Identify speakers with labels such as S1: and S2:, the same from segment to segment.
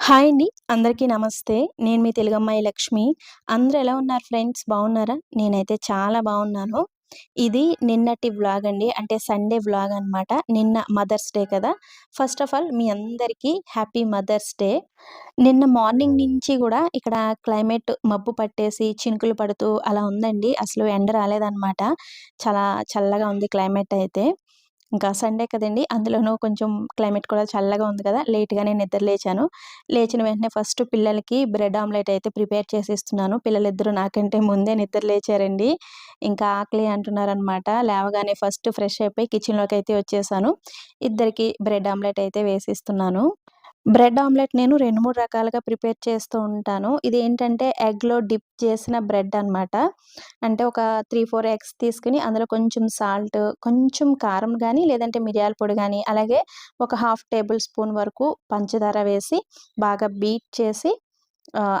S1: Hi అండి. అందరికీ నమస్తే. నేను మీ తెలుగమ్మాయి లక్ష్మి. అందరూ ఎలా ఉన్నారు ఫ్రెండ్స్? బాగున్నారా? నేనైతే చాలా బాగున్నాను. ఇది నిన్నటి వ్లాగ్ అండి. అంటే సండే వ్లాగ్ అనమాట నిన్న మదర్స్ డే కదా. ఫస్ట్ ఆఫ్ ఆల్ మీ అందరికీ హ్యాపీ మదర్స్ డే. నిన్న మార్నింగ్ నుంచి కూడా ఇక్కడ క్లైమేట్ మబ్బు పట్టేసి చినుకులు పడుతూ అలా ఉందండి. అసలు ఎండ రాలేదన్నమాట. చాలా చల్లగా ఉంది క్లైమేట్ అయితే. ఇంకా సండే కదండి అందులోనూ కొంచెం క్లైమేట్ కూడా చల్లగా ఉంది కదా లేట్గానే నిద్ర లేచాను. లేచిన వెంటనే ఫస్ట్ పిల్లలకి బ్రెడ్ ఆమ్లెట్ అయితే ప్రిపేర్ చేసి ఇస్తున్నాను పిల్లలిద్దరూ నాకంటే ముందే నిద్ర లేచారండి. ఇంకా ఆకలి అంటున్నారనమాట లేవగానే ఫస్ట్ ఫ్రెష్ అయిపోయి కిచెన్లోకి అయితే వచ్చేసాను. ఇద్దరికి బ్రెడ్ ఆమ్లెట్ అయితే వేసిస్తున్నాను. బ్రెడ్ ఆమ్లెట్ నేను రెండు మూడు రకాలుగా ప్రిపేర్ చేస్తూ ఉంటాను. ఇది ఏంటంటే ఎగ్లో డిప్ చేసిన బ్రెడ్ అనమాట అంటే ఒక త్రీ ఫోర్ ఎగ్స్ తీసుకుని అందులో కొంచెం సాల్ట్ కొంచెం కారం కానీ లేదంటే మిరియాల పొడి కానీ అలాగే ఒక హాఫ్ టేబుల్ స్పూన్ వరకు పంచదార వేసి బాగా బీట్ చేసి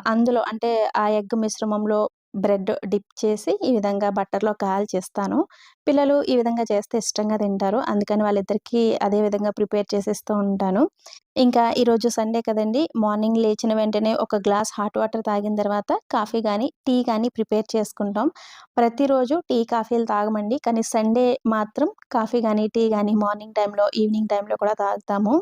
S1: అందులో అంటే ఆ ఎగ్ మిశ్రమంలో బ్రెడ్ డిప్ చేసి ఈ విధంగా బట్టర్లో కాల్చేస్తాను పిల్లలు ఈ విధంగా చేస్తే ఇష్టంగా తింటారు. అందుకని వాళ్ళిద్దరికీ అదే విధంగా ప్రిపేర్ చేసేస్తూ ఉంటాను. ఇంకా ఈరోజు సండే కదండి! మార్నింగ్ లేచిన వెంటనే ఒక గ్లాస్ హాట్ వాటర్ తాగిన తర్వాత కాఫీ కానీ టీ కానీ ప్రిపేర్ చేసుకుంటాం. ప్రతిరోజు టీ కాఫీలు తాగమండి. కానీ సండే మాత్రం కాఫీ కానీ టీ కానీ మార్నింగ్ టైంలో ఈవినింగ్ టైంలో కూడా తాగుతాము.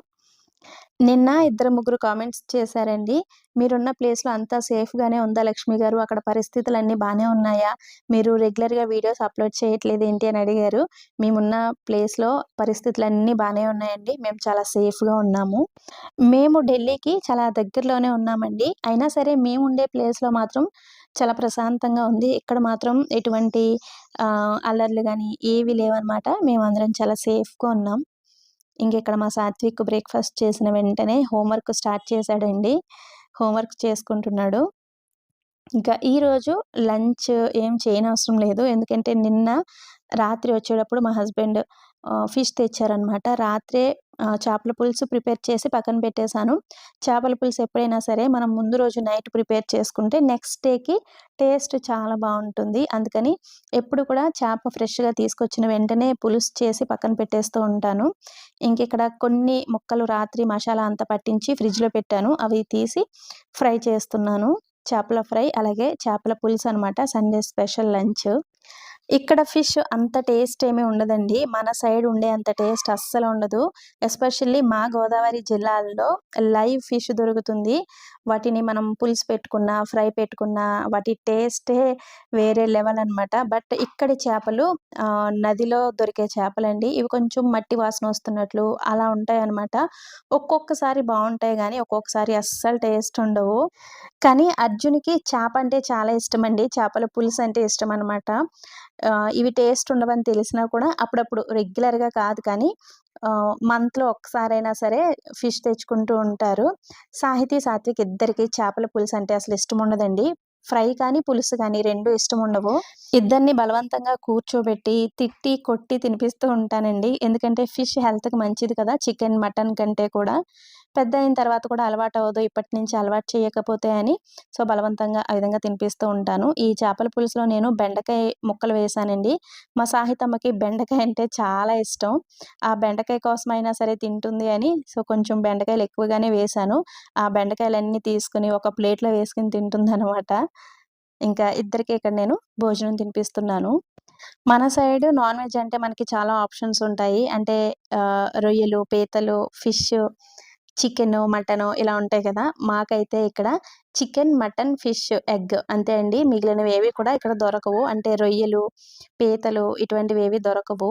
S1: నిన్న ఇద్దరు ముగ్గురు కామెంట్స్ చేశారండి. మీరున్న ప్లేస్లో అంతా సేఫ్గానే ఉందా లక్ష్మి గారు? అక్కడ పరిస్థితులు అన్నీ బాగానే ఉన్నాయా? మీరు రెగ్యులర్గా వీడియోస్ అప్లోడ్ చేయట్లేదు ఏంటి అని అడిగారు. మేమున్న ప్లేస్లో పరిస్థితులు అన్నీ బాగానే ఉన్నాయండి. మేము చాలా సేఫ్గా ఉన్నాము. మేము ఢిల్లీకి చాలా దగ్గరలోనే ఉన్నామండి. అయినా సరే మేము ఉండే ప్లేస్లో మాత్రం చాలా ప్రశాంతంగా ఉంది. ఇక్కడ మాత్రం ఎటువంటి అల్లర్లు కానీ ఏవి లేవన్నమాట. మేమందరం చాలా సేఫ్గా ఉన్నాం. ఇంకెక్కడ మా సాత్విక్ బ్రేక్ఫాస్ట్ చేసిన వెంటనే హోంవర్క్ స్టార్ట్ చేశాడండి. హోంవర్క్ చేసుకుంటున్నాడు. ఇంకా ఈరోజు లంచ్ ఏం చేయనవసరం లేదు. ఎందుకంటే నిన్న రాత్రి వచ్చేటప్పుడు మా హస్బెండ్ ఫిష్ తెచ్చారనమాట రాత్రే చేపల పులుసు ప్రిపేర్ చేసి పక్కన పెట్టేశాను. చేపల పులుసు ఎప్పుడైనా సరే మనం ముందు రోజు నైట్ ప్రిపేర్ చేసుకుంటే నెక్స్ట్ డేకి టేస్ట్ చాలా బాగుంటుంది. అందుకని ఎప్పుడు కూడా చేప ఫ్రెష్గా తీసుకొచ్చిన వెంటనే పులుసు చేసి పక్కన పెట్టేస్తూ ఉంటాను. ఇంక ఇక్కడ కొన్ని ముక్కలు రాత్రి మసాలా అంతా పట్టించి ఫ్రిడ్జ్లో పెట్టాను. అవి తీసి ఫ్రై చేస్తున్నాను. చేపల ఫ్రై అలాగే చేపల పులుసు అనమాట సండే స్పెషల్ లంచ్. ఇక్కడ ఫిష్ అంత టేస్ట్ ఏమీ ఉండదండి. మన సైడ్ ఉండే అంత టేస్ట్ అస్సలు ఉండదు. ఎస్పెషల్లీ మా గోదావరి జిల్లాలో లైవ్ ఫిష్ దొరుకుతుంది. వాటిని మనం పులుసు పెట్టుకున్న ఫ్రై పెట్టుకున్న వాటి టేస్టే వేరే లెవెల్ అనమాట బట్ ఇక్కడి చేపలు నదిలో దొరికే చేపలండి. ఇవి కొంచెం మట్టి వాసన వస్తున్నట్లు అలా ఉంటాయి అనమాట ఒక్కొక్కసారి బాగుంటాయి కానీ ఒక్కొక్కసారి అస్సలు టేస్ట్ ఉండవు. కానీ అర్జున్కి చేప అంటే చాలా ఇష్టం అండి చేపల పులుసు అంటే ఇష్టం అనమాట ఇవి టేస్ట్ ఉండవని తెలిసినా కూడా అప్పుడప్పుడు రెగ్యులర్గా కాదు కానీ మంత్లో ఒక్కసారైనా సరే ఫిష్ తెచ్చుకుంటూ ఉంటారు. సాహితీ సాత్విక్ ఇద్దరికి చేపల పులుసు అంటే అసలు ఇష్టం ఉండదండి. ఫ్రై కానీ పులుసు కానీ రెండు ఇష్టం ఉండవు. ఇద్దరిని బలవంతంగా కూర్చోబెట్టి తిట్టి కొట్టి తినిపిస్తూ ఉంటానండి. ఎందుకంటే ఫిష్ హెల్త్కి మంచిది కదా చికెన్ మటన్ కంటే కూడా. పెద్ద అయిన తర్వాత కూడా అలవాటు అవ్వదు ఇప్పటి నుంచి అలవాటు చేయకపోతే అని సో బలవంతంగా ఆ విధంగా తినిపిస్తూ ఉంటాను. ఈ చేపల పులుసులో నేను బెండకాయ ముక్కలు వేసానండి. మా సాహితమ్మకి బెండకాయ అంటే చాలా ఇష్టం. ఆ బెండకాయ కోసమైనా సరే తింటుంది అని సో కొంచెం బెండకాయలు ఎక్కువగానే వేశాను ఆ బెండకాయలన్నీ తీసుకుని ఒక ప్లేట్లో వేసుకుని తింటుంది అనమాట ఇంకా ఇద్దరికి ఇక్కడ నేను భోజనం తినిపిస్తున్నాను. మన సైడ్ నాన్ వెజ్ అంటే మనకి చాలా ఆప్షన్స్ ఉంటాయి. అంటే రొయ్యలు పీతలు ఫిష్ చికెన్ మటన్ ఇలా ఉంటాయి కదా! మాకైతే ఇక్కడ చికెన్ మటన్ ఫిష్ ఎగ్ అంతే అండి. మిగిలినవి ఏవి కూడా ఇక్కడ దొరకవు. అంటే రొయ్యలు పీతలు ఇటువంటివి ఏవి దొరకవు.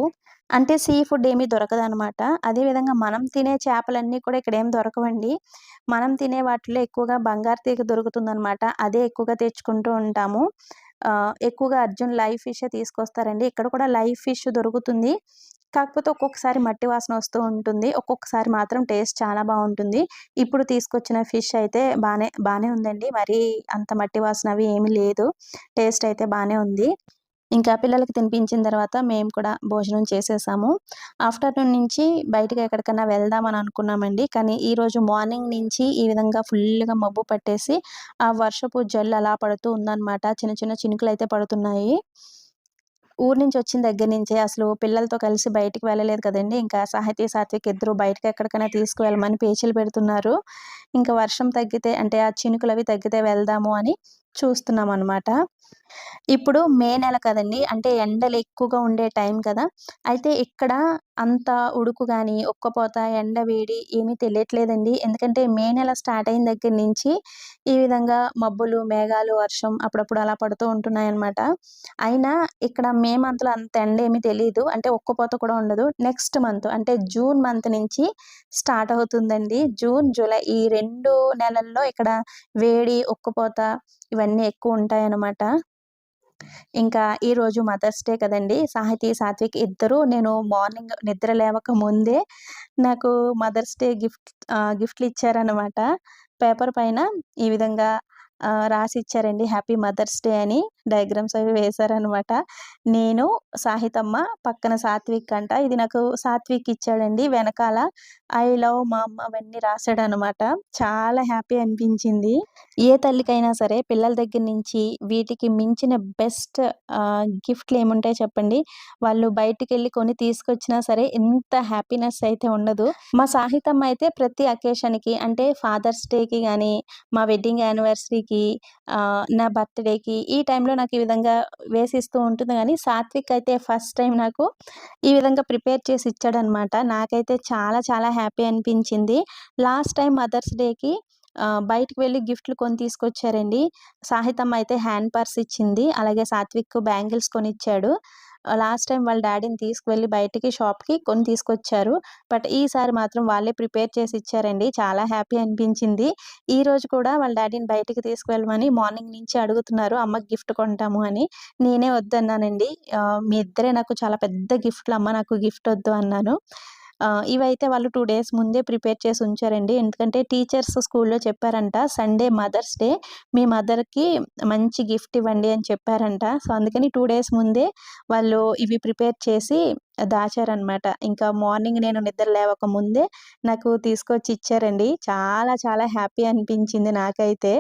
S1: అంటే సీ ఫుడ్ ఏమీ దొరకదు అనమాట అదేవిధంగా మనం తినే చేపలన్నీ కూడా ఇక్కడ ఏం దొరకవండి. మనం తినే వాటిలో ఎక్కువగా బంగారు తీగ దొరుకుతుంది అనమాట అదే ఎక్కువగా తెచ్చుకుంటూ ఉంటాము. ఎక్కువగా అర్జున్ లైవ్ ఫిష్ తీసుకొస్తారండి. ఇక్కడ కూడా లైవ్ ఫిష్ దొరుకుతుంది. కాకపోతే ఒక్కొక్కసారి మట్టి వాసన వస్తూ ఉంటుంది. ఒక్కొక్కసారి మాత్రం టేస్ట్ చాలా బాగుంటుంది. ఇప్పుడు తీసుకొచ్చిన ఫిష్ అయితే బాగానే బాగానే ఉందండి. మరి అంత మట్టి వాసన అవి ఏమీ లేదు. టేస్ట్ అయితే బాగానే ఉంది. ఇంకా పిల్లలకి తినిపించిన తర్వాత మేము కూడా భోజనం చేసేసాము. ఆఫ్టర్నూన్ నుంచి బయటకు ఎక్కడికైనా వెళ్దామని అనుకున్నామండి. కానీ ఈరోజు మార్నింగ్ నుంచి ఈ విధంగా ఫుల్గా మబ్బు పట్టేసి ఆ వర్షపు జల్లు అలా పడుతూ ఉందన్నమాట. చిన్న చిన్న చినుకులు అయితే పడుతున్నాయి. ఊరు నుంచి వచ్చిన దగ్గర నుంచే అసలు పిల్లలతో కలిసి బయటికి వెళ్ళలేదు కదండి. ఇంకా సాహితీ సాత్విక్ ఇద్దరు బయటకు ఎక్కడికైనా తీసుకువెళ్ళమని పేచీలు పెడుతున్నారు. ఇంకా వర్షం తగ్గితే అంటే ఆ చినుకులు అవి తగ్గితే వెళ్దాము అని చూస్తున్నాం అనమాట ఇప్పుడు మే నెల కదండి. అంటే ఎండలు ఎక్కువగా ఉండే టైం కదా. అయితే ఇక్కడ అంత ఉడుకు కానీ ఒక్కపోత ఎండ వేడి ఏమీ తెలియట్లేదండి. ఎందుకంటే మే నెల స్టార్ట్ అయిన దగ్గర నుంచి ఈ విధంగా మబ్బులు మేఘాలు వర్షం అప్పుడప్పుడు అలా పడుతూ ఉంటున్నాయి అనమాట అయినా ఇక్కడ మే మంత్లో అంత ఎండ ఏమీ తెలియదు అంటే ఒక్కపోత కూడా ఉండదు. నెక్స్ట్ మంత్ అంటే జూన్ మంత్ నుంచి స్టార్ట్ అవుతుందండి. జూన్ జూలై ఈ రెండు నెలల్లో ఇక్కడ వేడి ఒక్కపోత ఇవన్నీ ఎక్కువ ఉంటాయన్నమాట. ఇంకా ఈరోజు మదర్స్ డే కదండి. సాహితీ సాత్విక్ ఇద్దరు నేను మార్నింగ్ నిద్ర లేవక ముందే నాకు మదర్స్ డే గిఫ్ట్ గిఫ్ట్లు ఇచ్చారనమాట పేపర్ పైన ఈ విధంగా రాసి ఇచ్చారండి హ్యాపీ మదర్స్ డే అని. డయాగ్రామ్స్ అవి వేశారనమాట. నేను సాహితమ్మ పక్కన సాత్విక్ అంట. ఇది నాకు సాత్విక్ ఇచ్చాడండి. వెనకాల ఐ లవ్ మా అమ్మ అవన్నీ రాశాడు అనమాట చాలా హ్యాపీ అనిపించింది. ఏ తల్లికైనా సరే పిల్లల దగ్గర నుంచి వీటికి మించిన బెస్ట్ గిఫ్ట్లు ఏముంటాయి చెప్పండి. వాళ్ళు బయటికి వెళ్ళి కొని తీసుకొచ్చినా సరే ఎంత హ్యాపీనెస్ అయితే ఉండదు. మా సాహితమ్మ అయితే ప్రతి అకేషన్కి అంటే ఫాదర్స్ డేకి కానీ మా వెడ్డింగ్ యానివర్సరీకి నా బర్త్డేకి ఈ టైంలో నాకు ఈ విధంగా వేసిస్తూ ఉంటుంది. కానీ సాత్విక్ అయితే ఫస్ట్ టైం నాకు ఈ విధంగా ప్రిపేర్ చేసి ఇచ్చాడనమాట. నాకైతే చాలా చాలా హ్యాపీ అనిపించింది. లాస్ట్ టైం మదర్స్ డేకి బయటకు వెళ్ళి గిఫ్ట్లు కొని తీసుకొచ్చారండి. సాహితమ్మ అయితే హ్యాండ్ పర్స్ ఇచ్చింది. అలాగే సాత్విక్ బ్యాంగిల్స్ కొని ఇచ్చాడు లాస్ట్ టైం వాళ్ళ డాడీని తీసుకువెళ్ళి బయటికి షాప్కి కొని తీసుకొచ్చారు. బట్ ఈసారి మాత్రం వాళ్ళే ప్రిపేర్ చేసి ఇచ్చారండి. చాలా హ్యాపీ అనిపించింది. ఈ రోజు కూడా వాళ్ళ డాడీని బయటికి తీసుకువెళ్ళమని మార్నింగ్ నుంచి అడుగుతున్నారు. అమ్మకి గిఫ్ట్ కొంటాము అని. నేనే వద్దన్నానండి. మీ ఇద్దరే నాకు చాలా పెద్ద గిఫ్ట్లు. అమ్మ నాకు గిఫ్ట్ వద్దు అన్నాను. ఇవైతే వాళ్ళు టూ డేస్ ముందే ప్రిపేర్ చేసి ఉంచారండి. ఎందుకంటే టీచర్స్ స్కూల్లో చెప్పారంట సండే మదర్స్ డే మీ మదర్కి మంచి గిఫ్ట్ ఇవ్వండి అని చెప్పారంట. సో అందుకని టూ డేస్ ముందే వాళ్ళు ఇవి ప్రిపేర్ చేసి దాచారనమాట ఇంకా మార్నింగ్ నేను నిద్ర లేవక ముందే నాకు తీసుకొచ్చి ఇచ్చారండి. చాలా చాలా హ్యాపీ అనిపించింది నాకైతే.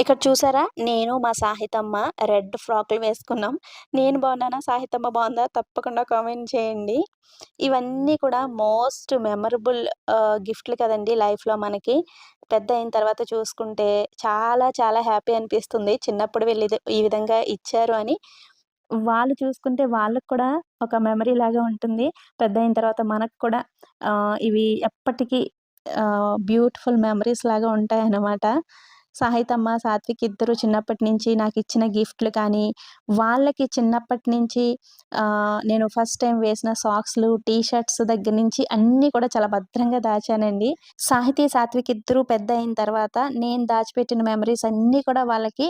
S1: ఇక్కడ చూసారా? నేను మా సాహితమ్మ రెడ్ ఫ్రాక్లు వేసుకున్నాం. నేను బాగున్నానా? సాహితమ్మ బాగుందా? తప్పకుండా కామెంట్ చేయండి. ఇవన్నీ కూడా మోస్ట్ మెమరబుల్ గిఫ్ట్లు కదండి లైఫ్లో మనకి. పెద్ద అయిన తర్వాత చూసుకుంటే చాలా చాలా హ్యాపీ అనిపిస్తుంది. చిన్నప్పుడు వెళ్ళి ఈ విధంగా ఇచ్చారు అని. వాళ్ళు చూసుకుంటే వాళ్ళకు కూడా ఒక మెమరీ లాగా ఉంటుంది. పెద్ద అయిన తర్వాత మనకు కూడా ఇవి ఎప్పటికీ బ్యూటిఫుల్ మెమరీస్ లాగా ఉంటాయి అన్నమాట సాహితమ్మ సాత్విక్ ఇద్దరు చిన్నప్పటి నుంచి నాకు ఇచ్చిన గిఫ్ట్లు కానీ వాళ్ళకి చిన్నప్పటి నుంచి నేను ఫస్ట్ టైం వేసిన సాక్స్లు టీ షర్ట్స్ దగ్గర నుంచి అన్నీ కూడా చాలా భద్రంగా దాచానండి. సాహితీ సాత్విక్ ఇద్దరు పెద్ద అయిన తర్వాత నేను దాచిపెట్టిన మెమరీస్ అన్నీ కూడా వాళ్ళకి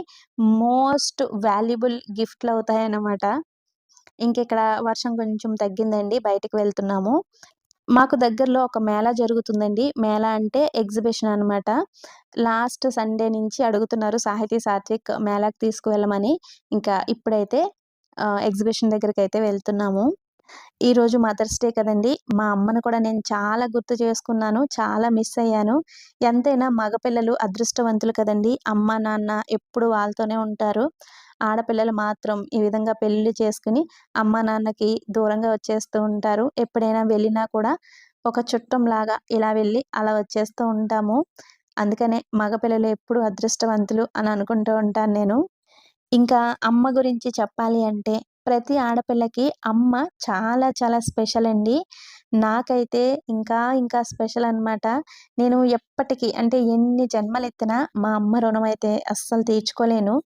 S1: మోస్ట్ వాల్యుబుల్ గిఫ్ట్లు అవుతాయన్నమాట. ఇంక ఇక్కడ వర్షం కొంచెం తగ్గిందండి బయటకు వెళ్తున్నాము. మాకు దగ్గరలో ఒక మేళా జరుగుతుందండి. మేళా అంటే ఎగ్జిబిషన్ అనమాట లాస్ట్ సండే నుంచి అడుగుతున్నారు సాహితీ సాత్విక్ మేళాకి తీసుకువెళ్ళమని. ఇంకా ఇప్పుడైతే ఎగ్జిబిషన్ దగ్గరికి అయితే వెళ్తున్నాము. ఈరోజు మదర్స్ డే కదండి. మా అమ్మను కూడా నేను చాలా గుర్తు చేసుకున్నాను చాలా మిస్ అయ్యాను. ఎంతైనా మగపిల్లలు అదృష్టవంతులు కదండి. అమ్మ నాన్న ఎప్పుడు వాళ్ళతోనే ఉంటారు. ఆడపిల్లలు మాత్రం ఈ విధంగా పెళ్ళి చేసుకుని అమ్మ నాన్నకి దూరంగా వచ్చేస్తూ ఉంటారు. ఎప్పుడైనా వెళ్ళినా కూడా ఒక చుట్టంలాగా ఇలా వెళ్ళి అలా వచ్చేస్తూ ఉంటాము. అందుకనే మగపిల్లలు ఎప్పుడు అదృష్టవంతులు అని అనుకుంటూ ఉంటాను నేను. ఇంకా అమ్మ గురించి చెప్పాలి అంటే ప్రతి ఆడపిల్లకి అమ్మ చాలా చాలా స్పెషల్ అండి. నాకైతే ఇంకా ఇంకా స్పెషల్ అనమాట నేను ఎప్పటికీ అంటే ఎన్ని జన్మలు ఎత్తినా మా అమ్మ రుణం అయితే అస్సలు తీర్చుకోలేను.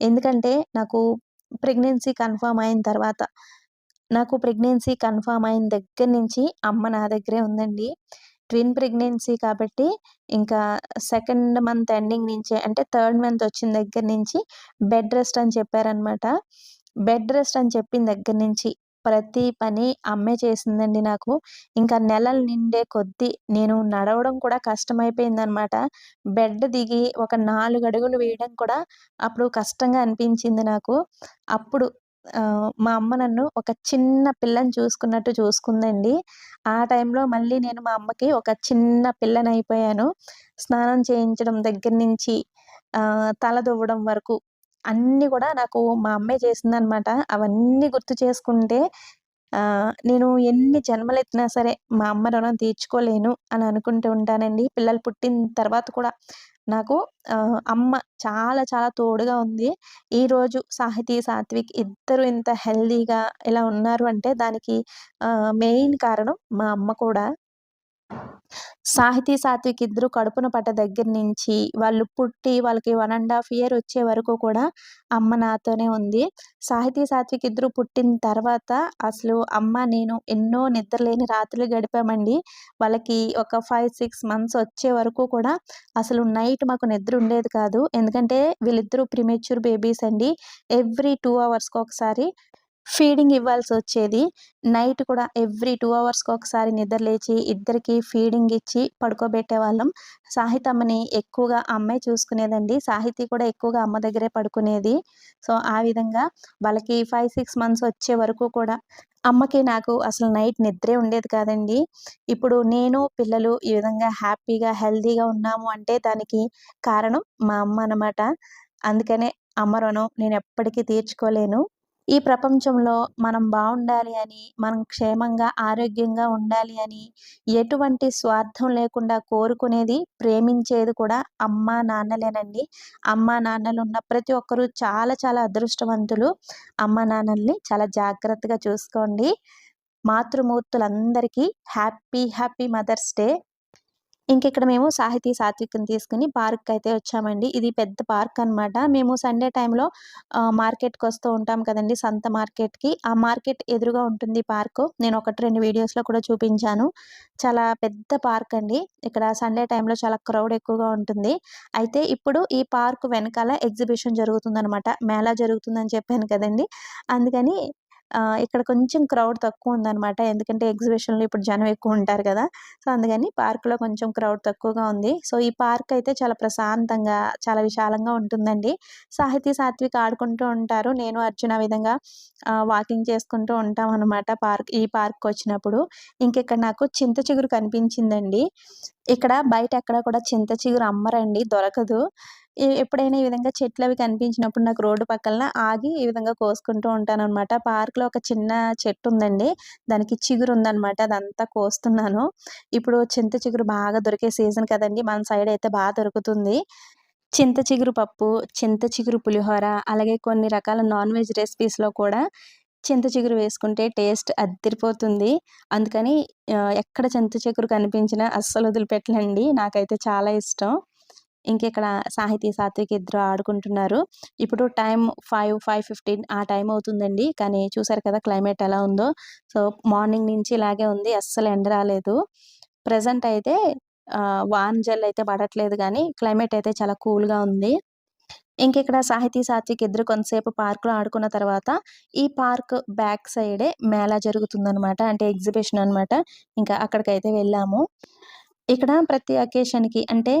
S1: ఎందుకంటే నాకు ప్రెగ్నెన్సీ కన్ఫర్మ్ అయిన తర్వాత నాకు ప్రెగ్నెన్సీ కన్ఫర్మ్ అయిన దగ్గర నుంచి అమ్మ నా దగ్గరే ఉందండి. ట్విన్ ప్రెగ్నెన్సీ కాబట్టి ఇంకా సెకండ్ మంత్ ఎండింగ్ నుంచే అంటే థర్డ్ మంత్ వచ్చిన దగ్గర నుంచి బెడ్ రెస్ట్ అని చెప్పారనమాట బెడ్ రెస్ట్ అని చెప్పిన దగ్గర నుంచి ప్రతి పని అమ్మే చేసిందండి నాకు. ఇంకా నెలలు నిండే కొద్దీ నేను నడవడం కూడా కష్టమైపోయిందనమాట. బెడ్ దిగి ఒక నాలుగు అడుగులు వేయడం కూడా అప్పుడు కష్టంగా అనిపించింది నాకు. అప్పుడు మా అమ్మ నన్ను ఒక చిన్న పిల్లని చూసుకున్నట్టు చూసుకుందండి. ఆ టైంలో మళ్ళీ నేను మా అమ్మకి ఒక చిన్న పిల్లని అయిపోయాను. స్నానం చేయించడం దగ్గర నుంచి తల దువ్వడం వరకు అన్నీ కూడా నాకు మా అమ్మే చేసిందనమాట అవన్నీ గుర్తు చేసుకుంటే నేను ఎన్ని జన్మలు ఎత్తినా సరే మా అమ్మ రుణం తీర్చుకోలేను అని అనుకుంటూ ఉంటానండి. పిల్లలు పుట్టిన తర్వాత కూడా నాకు అమ్మ చాలా చాలా తోడుగా ఉంది. ఈరోజు సాహితీ సాత్విక్ ఇద్దరు ఇంత హెల్దీగా ఇలా ఉన్నారు అంటే దానికి మెయిన్ కారణం మా అమ్మ కూడా. సాహితీ సాత్విక్ ఇద్దరు కడుపున పట్ట దగ్గర నుంచి వాళ్ళు పుట్టి వాళ్ళకి వన్ అండ్ హాఫ్ ఇయర్ వచ్చే వరకు కూడా అమ్మ నాతోనే ఉంది. సాహితీ సాత్విక్ ఇద్దరు పుట్టిన తర్వాత అసలు అమ్మ నేను ఎన్నో నిద్రలేని రాత్రులు గడిపామండి. వాళ్ళకి ఒక ఫైవ్ సిక్స్ మంత్స్ వచ్చే వరకు కూడా అసలు నైట్ మాకు నిద్ర ఉండేది కాదు. ఎందుకంటే వీళ్ళిద్దరూ ప్రిమేచ్యూర్ బేబీస్ అండి. ఎవ్రీ టూ అవర్స్కి ఒకసారి ఫీడింగ్ ఇవ్వాల్సి వచ్చేది. నైట్ కూడా ఎవ్రీ టూ అవర్స్కి ఒకసారి నిద్రలేచి ఇద్దరికి ఫీడింగ్ ఇచ్చి పడుకోబెట్టేవాళ్ళం సాహితమ్మని ఎక్కువగా అమ్మాయి చూసుకునేదండి. సాహితీ కూడా ఎక్కువగా అమ్మ దగ్గరే పడుకునేది. సో ఆ విధంగా వాళ్ళకి ఫైవ్ సిక్స్ మంత్స్ వచ్చే వరకు కూడా అమ్మకి నాకు అసలు నైట్ నిద్రే ఉండేది కాదండి. ఇప్పుడు నేను పిల్లలు ఈ విధంగా హ్యాపీగా హెల్తీగా ఉన్నాము అంటే దానికి కారణం మా అమ్మ అనమాట అందుకనే అమ్మ రుణం నేను ఎప్పటికీ తీర్చుకోలేను. ఈ ప్రపంచంలో మనం బాగుండాలి అని మనం క్షేమంగా ఆరోగ్యంగా ఉండాలి అని ఎటువంటి స్వార్థం లేకుండా కోరుకునేది ప్రేమించేది కూడా అమ్మ నాన్నలేనండి. అమ్మ నాన్నలు ఉన్న ప్రతి ఒక్కరూ చాలా చాలా అదృష్టవంతులు. అమ్మ నాన్నల్ని చాలా జాగ్రత్తగా చూసుకోండి. మాతృమూర్తులందరికీ హ్యాపీ హ్యాపీ మదర్స్ డే. ఇంక ఇక్కడ మేము సాహితీ సాత్వికం తీసుకుని పార్క్ అయితే వచ్చామండి. ఇది పెద్ద పార్క్ అనమాట మేము సండే టైంలో మార్కెట్కి వస్తూ ఉంటాం కదండి సంత మార్కెట్కి. ఆ మార్కెట్ ఎదురుగా ఉంటుంది పార్క్. నేను ఒకటి రెండు వీడియోస్లో కూడా చూపించాను. చాలా పెద్ద పార్క్ అండి. ఇక్కడ సండే టైంలో చాలా క్రౌడ్ ఎక్కువగా ఉంటుంది. అయితే ఇప్పుడు ఈ పార్క్ వెనకాల ఎగ్జిబిషన్ జరుగుతుందనమాట మేళా జరుగుతుందని చెప్పాను కదండి. అందుకని ఇక్కడ కొంచెం క్రౌడ్ తక్కువ ఉందన్నమాట. ఎందుకంటే ఎగ్జిబిషన్లో ఇప్పుడు జనం ఎక్కువ ఉంటారు కదా! సో అందుకని పార్క్లో కొంచెం క్రౌడ్ తక్కువగా ఉంది. సో ఈ పార్క్ అయితే చాలా ప్రశాంతంగా చాలా విశాలంగా ఉంటుందండి. సాహితీ సాత్విక ఆడుకుంటూ ఉంటారు. నేను అర్జున విధంగా వాకింగ్ చేసుకుంటూ ఉంటాం అనమాట పార్క్ ఈ పార్క్ వచ్చినప్పుడు. ఇంకెక్కడ నాకు చింత చిగురు కనిపించిందండి. ఇక్కడ బయట ఎక్కడ కూడా చింత చిగురు అమ్మరండి దొరకదు. ఎప్పుడైనా ఈ విధంగా చెట్లు అవి కనిపించినప్పుడు నాకు రోడ్డు పక్కన ఆగి ఈ విధంగా కోసుకుంటూ ఉంటాను అనమాట పార్క్లో ఒక చిన్న చెట్టు ఉందండి దానికి చిగురు ఉందనమాట అదంతా కోస్తున్నాను. ఇప్పుడు చింత చిగురు బాగా దొరికే సీజన్ కదండి. మన సైడ్ అయితే బాగా దొరుకుతుంది. చింత చిగురు పప్పు చింత చిగురు పులిహోర అలాగే కొన్ని రకాల నాన్ వెజ్ రెసిపీస్లో కూడా చింత చిగురు వేసుకుంటే టేస్ట్ అద్దరిపోతుంది. అందుకని ఎక్కడ చింత చిగురు కనిపించినా అస్సలు వదిలిపెట్టలండి నాకైతే చాలా ఇష్టం. ఇంకెక్కడ సాహితీ సాత్విక్ ఇద్దరు ఆడుకుంటున్నారు. ఇప్పుడు టైం ఫైవ్ ఫైవ్ ఫిఫ్టీన్ ఆ టైం అవుతుందండి. కానీ చూసారు కదా క్లైమేట్ ఎలా ఉందో. సో మార్నింగ్ నుంచి ఇలాగే ఉంది. అస్సలు ఎండ రాలేదు. ప్రజెంట్ అయితే వాన్ జల్ అయితే పడట్లేదు కానీ క్లైమేట్ అయితే చాలా కూల్గా ఉంది. ఇంకెక్కడ సాహితీ సాత్విక్ ఇద్దరు కొంతసేపు పార్క్లో ఆడుకున్న తర్వాత ఈ పార్క్ బ్యాక్ సైడే మేళా జరుగుతుందనమాట అంటే ఎగ్జిబిషన్ అనమాట ఇంకా అక్కడికైతే వెళ్ళాము. ఇక్కడ ప్రతి అకేషన్కి అంటే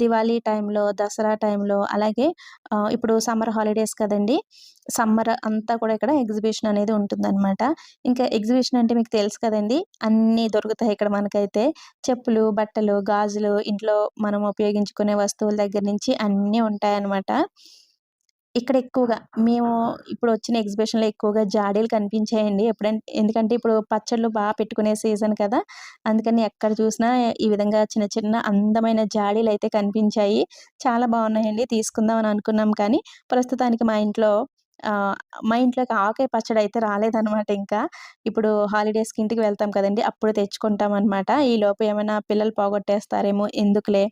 S1: దివాళీ టైంలో దసరా టైంలో అలాగే ఇప్పుడు సమ్మర్ హాలిడేస్ కదండి సమ్మర్ అంతా కూడా ఇక్కడ ఎగ్జిబిషన్ అనేది ఉంటుందన్నమాట. ఇంకా ఎగ్జిబిషన్ అంటే మీకు తెలుసు కదండి అన్నీ దొరుకుతాయి ఇక్కడ మనకైతే. చెప్పులు బట్టలు గాజులు ఇంట్లో మనం ఉపయోగించుకునే వస్తువుల దగ్గర నుంచి అన్నీ ఉంటాయన్నమాట. ఇక్కడ ఎక్కువగా మేము ఇప్పుడు వచ్చిన ఎగ్జిబిషన్లో ఎక్కువగా జాడీలు కనిపించాయండి. ఎప్పుడంటే ఎందుకంటే ఇప్పుడు పచ్చళ్ళు బాగా పెట్టుకునే సీజన్ కదా. అందుకని ఎక్కడ చూసినా ఈ విధంగా చిన్న చిన్న అందమైన జాడీలు అయితే కనిపించాయి. చాలా బాగున్నాయండి తీసుకుందాం అని అనుకున్నాం కానీ ప్రస్తుతానికి మా ఇంట్లో మా ఇంట్లోకి ఆవకాయ పచ్చడి అయితే రాలేదనమాట ఇంకా. ఇప్పుడు హాలిడేస్కి ఇంటికి వెళ్తాం కదండి అప్పుడు తెచ్చుకుంటాం అనమాట ఈలోపు ఏమైనా పిల్లలు పోగొట్టేస్తారేమో ఎందుకులే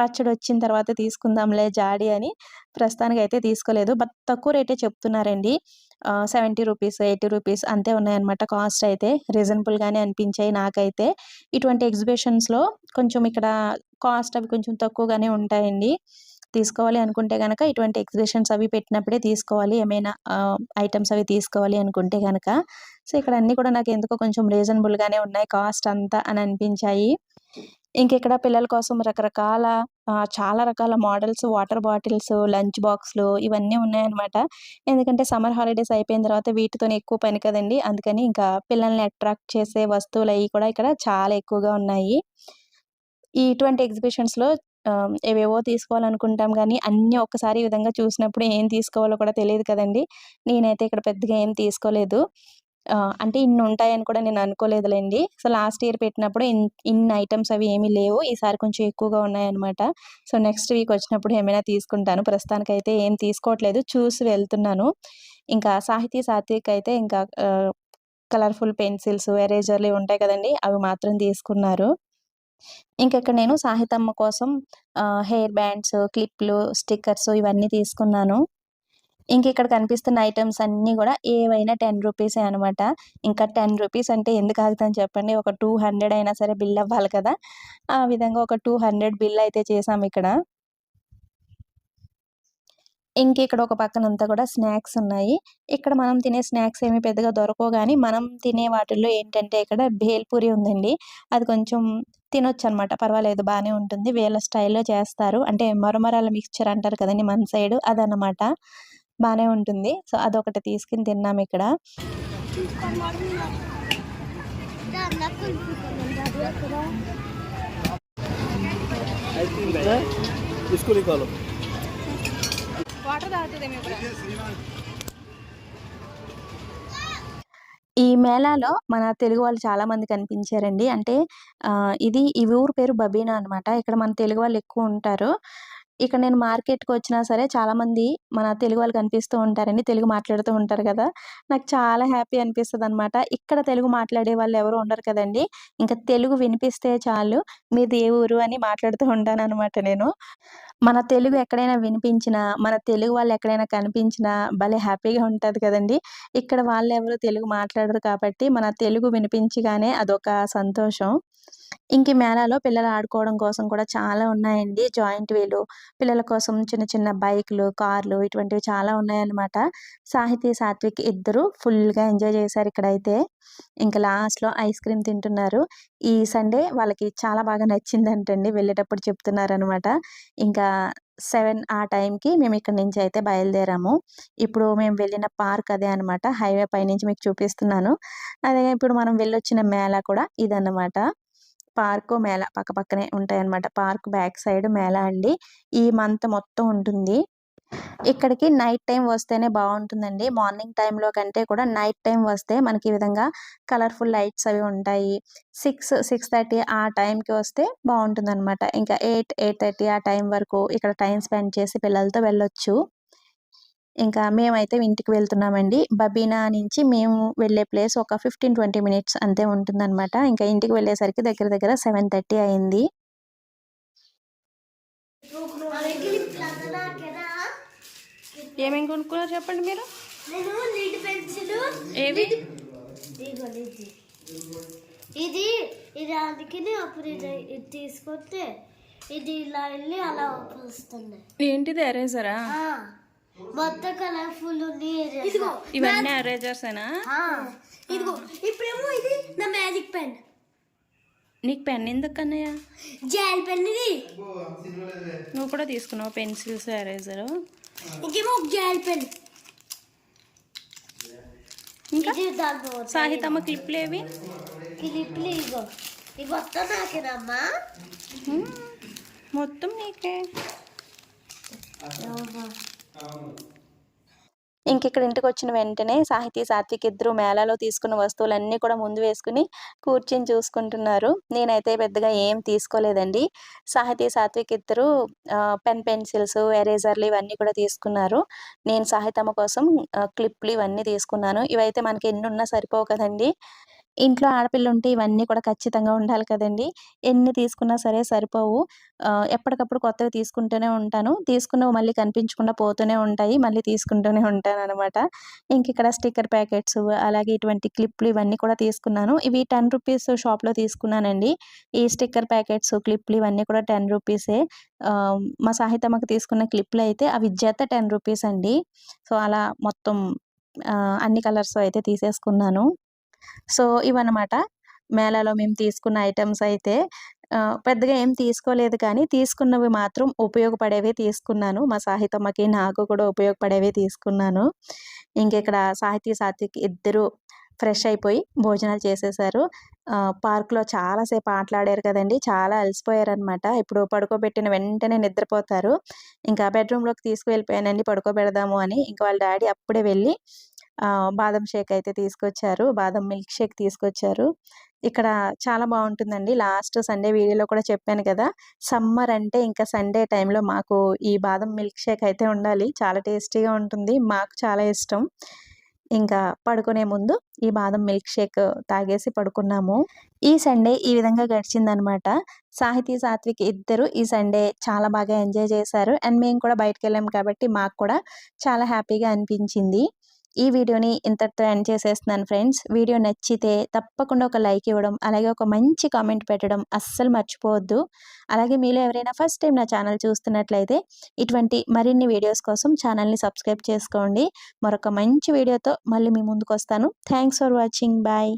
S1: పచ్చడి వచ్చిన తర్వాత తీసుకుందాంలే జాడి అని ప్రస్తుతానికి అయితే తీసుకోలేదు. బట్ తక్కువ రేటే చెప్తున్నారండి. సెవెంటీ రూపీస్ ఎయిటీ రూపీస్ అంతే ఉన్నాయన్నమాట కాస్ట్ అయితే. రీజనబుల్గానే అనిపించాయి నాకైతే. ఇటువంటి ఎగ్జిబిషన్స్లో కొంచెం ఇక్కడ కాస్ట్ అవి కొంచెం తక్కువగానే ఉంటాయండి. తీసుకోవాలి అనుకుంటే కనుక ఇటువంటి ఎగ్జిబిషన్స్ అవి పెట్టినప్పుడే తీసుకోవాలి. ఏమైనా ఐటమ్స్ అవి తీసుకోవాలి అనుకుంటే కనుక సో ఇక్కడ అన్నీ కూడా నాకు ఎందుకో కొంచెం రీజనబుల్గానే ఉన్నాయి. కాస్ట్ అంతా అని అనిపించాయి. ఇంకెక్కడ పిల్లల కోసం రకరకాల చాలా రకాల మోడల్స్ వాటర్ బాటిల్స్ లంచ్ బాక్స్లు ఇవన్నీ ఉన్నాయన్నమాట. ఎందుకంటే సమ్మర్ హాలిడేస్ అయిపోయిన తర్వాత వీటితో ఎక్కువ పని కదండి. అందుకని ఇంకా పిల్లల్ని అట్రాక్ట్ చేసే వస్తువులు అవి కూడా ఇక్కడ చాలా ఎక్కువగా ఉన్నాయి. ఈ ఇటువంటి ఎగ్జిబిషన్స్లో ఏవేవో తీసుకోవాలనుకుంటాం కానీ అన్నీ ఒక్కసారి ఈ విధంగా చూసినప్పుడు ఏం తీసుకోవాలో కూడా తెలియదు కదండి నేనైతే ఇక్కడ పెద్దగా ఏం తీసుకోలేదు అంటే ఇన్ని ఉంటాయని కూడా నేను అనుకోలేదులేండి సో, లాస్ట్ ఇయర్ పెట్టినప్పుడు ఇన్ ఇన్ని ఐటమ్స్ అవి ఏమీ లేవు. ఈసారి కొంచెం ఎక్కువగా ఉన్నాయన్నమాట. సో, నెక్స్ట్ వీక్ వచ్చినప్పుడు ఏమైనా తీసుకుంటాను. ప్రస్తుతానికైతే ఏం తీసుకోవట్లేదు. చూసి వెళ్తున్నాను. ఇంకా సాహితీ, సాత్విక్ అయితే ఇంకా కలర్‌ఫుల్ పెన్సిల్స్, ఎరేజర్‌లు ఉంటాయి కదండీ! అవి మాత్రం తీసుకున్నారు. ఇంక ఇక్కడ నేను సాహితమ్మ కోసం హెయిర్ బ్యాండ్స్, క్లిప్‌లు, స్టిక్కర్స్ ఇవన్నీ తీసుకున్నాను. ఇంక ఇక్కడ కనిపిస్తున్న ఐటెమ్స్ అన్నీ గూడా ఏవైనా 10 రూపీసే అనమాట. ఇంకా 10 రూపీస్ అంటే ఎందుకు ఆగుతాను చెప్పండి. ఒక 200 అయినా సరే బిల్ అవ్వాలి కదా! ఆ విధంగా ఒక 200 బిల్ అయితే ఇంక ఇక్కడ ఒక పక్కనంతా కూడా స్నాక్స్ ఉన్నాయి. ఇక్కడ మనం తినే స్నాక్స్ ఏమి పెద్దగా దొరకవు కానీ మనం తినే వాటిల్లో ఏంటంటే ఇక్కడ భేల్పూరి ఉందండి. అది కొంచెం తినొచ్చు అనమాట పర్వాలేదు బాగానే ఉంటుంది. వీళ్ళ స్టైల్లో చేస్తారు. అంటే మరమరాల మిక్చర్ అంటారు కదండి మన సైడ్ అదనమాట బాగానే ఉంటుంది. సో అదొకటి తీసుకుని
S2: తిన్నాము ఇక్కడ.
S3: తీసుకుని కాలం. వాటర్
S1: ఈ మేళాలో మన తెలుగు వాళ్ళు చాలా మంది కనిపించారండి. అంటే ఇది ఈ ఊరు పేరు బబీనా అనమాట. ఇక్కడ మన తెలుగు వాళ్ళు ఎక్కువ ఉంటారు ఇక్కడ నేను మార్కెట్‌కొచ్చినా సరే చాలామంది మన తెలుగు వాళ్ళు కనిపిస్తూ ఉంటారండి. తెలుగు మాట్లాడుతూ ఉంటారు కదా నాకు చాలా హ్యాపీ అనిపిస్తుంది అనమాట ఇక్కడ తెలుగు మాట్లాడే వాళ్ళు ఎవరు ఉండరు కదండి ఇంకా తెలుగు వినిపిస్తే చాలు మీది ఏ ఊరు అని మాట్లాడుతూ ఉంటాను అనమాట నేను. మన తెలుగు ఎక్కడైనా వినిపించినా, మన తెలుగు వాళ్ళు ఎక్కడైనా కనిపించినా భలే హ్యాపీగా ఉంటది కదండీ! ఇక్కడ వాళ్ళు ఎవరు తెలుగు మాట్లాడరు కాబట్టి మన తెలుగు వినిపించగానే అదొక సంతోషం. ఇంక మేళాలో పిల్లలు ఆడుకోవడం కోసం కూడా చాలా ఉన్నాయండి. జాయింట్ వీలు, పిల్లల కోసం చిన్న చిన్న బైక్లు కార్లు ఇటువంటివి చాలా ఉన్నాయన్నమాట. సాహితీ, సాత్విక్ ఇద్దరు ఫుల్‌గా ఎంజాయ్ చేశారు ఇక్కడైతే. ఇంకా లాస్ట్‌లో ఐస్ క్రీమ్ తింటున్నారు. ఈ సండే వాళ్ళకి చాలా బాగా నచ్చిందంటండి. వెళ్ళేటప్పుడు చెప్తున్నారనమాట. ఇంకా సెవెన్ ఆ టైంకి మేము ఇక్కడి నుంచి అయితే బయలుదేరాము. ఇప్పుడు మేము వెళ్ళిన పార్క్ అదే అనమాట. హైవే పైనుంచి మీకు చూపిస్తున్నాను. అదే ఇప్పుడు మనం వెళ్ళొచ్చిన మేళా కూడా ఇదన్నమాట. పార్కు, మేళా పక్కపక్కనే ఉంటాయన్నమాట. పార్క్ బ్యాక్ సైడ్ మేళా అండి. ఈ మంత్ మొత్తం ఉంటుంది. ఇక్కడికి నైట్ టైం వస్తేనే బాగుంటుందండి మార్నింగ్ టైంలో కంటే కూడా నైట్ టైం వస్తే మనకి ఈ విధంగా కలర్‌ఫుల్ లైట్స్ అవి ఉంటాయి. 6, 6:30 ఆ టైంకి వస్తే బావుంటుందనమాట. ఇంకా 8, 8:30 ఆ టైం వరకు ఇక్కడ టైం స్పెండ్ చేసి పిల్లలతో వెళ్ళొచ్చు. ఇంకా మేమైతే ఇంటికి వెళ్తున్నామండి. బబీనా నుంచి మేము వెళ్ళే ప్లేస్ ఒక 15, 20 మినిట్స్ అంతే ఉంటుందనమాట. ఇంకా ఇంటికి వెళ్ళేసరికి దగ్గర దగ్గర 7:30 అయింది.
S3: ఏమేమి కొనుక్కున్నారు చెప్పండి మీరు?
S4: నేను లిడ్ పెన్సిల్.
S3: ఏవి?
S4: ఇదిగో ఇది. ఇది ఇది అందుకని అప్పుడు ఇది ఇది తీసుకొస్తే ఇది ఇలా వెళ్ళి అలా వస్తుంది
S3: ఏంటిది ఎరేజరా?
S4: ఆ, మొత్తం కలర్ఫుల్ ఉంది ఇదిగో
S3: ఇవన్నీ ఎరేజర్సేనా
S4: ఇదిగో ఇప్పుడేమో ఇది నా మ్యాజిక్ పెన్.
S3: నీకు పెన్ ఎందుకు అన్నయ్య?
S4: జెల్ పెన్ ఇది.
S3: నువ్వు కూడా తీసుకున్నావు పెన్సిల్స్ ఎరేజర్?
S4: ఇంకేమో జెల్ పెన్.
S3: ఇంకా? సాహితమ్మ క్లిప్లు ఏవి?
S4: క్లిప్లు ఇగో. ఇవి మొత్తం నాకేనమ్మా.
S3: మొత్తం నీకే.
S1: ఇంక ఇక్కడ ఇంటికొచ్చిన వెంటనే సాహితీ, సాత్విక్ ఇద్దరు మేళాలో తీసుకున్న వస్తువులన్నీ కూడా ముందు వేసుకుని కూర్చొని చూసుకుంటున్నారు. నేనైతే పెద్దగా ఏం తీసుకోలేదండి. సాహితీ, సాత్విక్ ఇద్దరు పెన్ పెన్సిల్స్, ఎరేజర్‌లు ఇవన్నీ కూడా తీసుకున్నారు. నేను సాహితమ్మ కోసం క్లిప్‌లు ఇవన్నీ తీసుకున్నాను. ఇవైతే మనకి ఎన్నున్నా సరిపోవు కదండీ! ఇంట్లో ఆడపిల్ల ఉంటే ఇవన్నీ కూడా ఖచ్చితంగా ఉండాలి కదండి ఎన్ని తీసుకున్నా సరే సరిపోవు. ఎప్పటికప్పుడు కొత్తవి తీసుకుంటూనే ఉంటాను. తీసుకున్నవి మళ్ళీ కనిపించకుండా పోతూనే ఉంటాయి. మళ్ళీ తీసుకుంటూనే ఉంటాను అనమాట ఇంక ఇక్కడ స్టిక్కర్ ప్యాకెట్స్ అలాగే ఇటువంటి క్లిప్‌లు ఇవన్నీ కూడా తీసుకున్నాను. ఇవి 10 రూపీస్ షాప్‌లో తీసుకున్నానండి. ఈ స్టిక్కర్ ప్యాకెట్స్, క్లిప్‌లు ఇవన్నీ కూడా 10 రూపీసే. మా సాహితమ్మకు తీసుకున్న క్లిప్లు అయితే అవి జత 10 రూపీస్ అండి. సో, అలా మొత్తం అన్ని కలర్స్ అయితే తీసేసుకున్నాను. సో, ఇవన్నమాట. మేళాలో మేము తీసుకున్న ఐటమ్స్ అయితే పెద్దగా ఏం తీసుకోలేదు కానీ తీసుకున్నవి మాత్రం ఉపయోగపడేవే తీసుకున్నాను. మా సాహితమ్మకి, నాకు కూడా ఉపయోగపడేవే తీసుకున్నాను. ఇంకిక్కడ సాహితీ, సాత్విక్ ఇద్దరు ఫ్రెష్ అయిపోయి భోజనాలు చేసేసారు. పార్క్లో చాలాసేపు ఆటలాడారు కదండి. చాలా అలసిపోయారనమాట ఇప్పుడు పడుకోబెట్టిన వెంటనే నిద్రపోతారు. ఇంకా బెడ్రూమ్లోకి తీసుకువెళ్ళిపోయానండి పడుకోబెడదాము అని. ఇంకా వాళ్ళ డాడీ అప్పుడే వెళ్ళి బాదం షేక్ అయితే తీసుకొచ్చారు. బాదం మిల్క్ షేక్ తీసుకొచ్చారు. ఇక్కడ చాలా బాగుంటుందండి. లాస్ట్ సండే వీడియోలో కూడా చెప్పాను కదా సమ్మర్ అంటే ఇంకా సండే టైంలో మాకు ఈ బాదం మిల్క్ షేక్ అయితే ఉండాలి. చాలా టేస్టీగా ఉంటుంది. మాకు చాలా ఇష్టం. ఇంకా పడుకునే ముందు ఈ బాదం మిల్క్ షేక్ తాగేసి పడుకున్నాము. ఈ సండే ఈ విధంగా గడిచిందనమాట సాహితీ సాత్విక్ ఇద్దరు ఈ సండే చాలా బాగా ఎంజాయ్ చేశారు. అండ్ మేము కూడా బయటకు వెళ్ళాం కాబట్టి మాకు కూడా చాలా హ్యాపీగా అనిపించింది. ఈ వీడియోని ఇంతటితో ఎండ్ చేసేస్తున్నాను ఫ్రెండ్స్ వీడియో నచ్చితే తప్పకుండా ఒక లైక్ ఇవ్వడం అలాగే ఒక మంచి కామెంట్ పెట్టడం అస్సలు మర్చిపోవద్దు. అలాగే మీలో ఎవరైనా ఫస్ట్ టైం నా ఛానల్ చూస్తున్నట్లయితే ఇటువంటి మరిన్ని వీడియోస్ కోసం ఛానల్ని సబ్స్క్రైబ్ చేసుకోండి. మరొక మంచి వీడియోతో మళ్ళీ మీ ముందుకు వస్తాను. Thanks for watching bye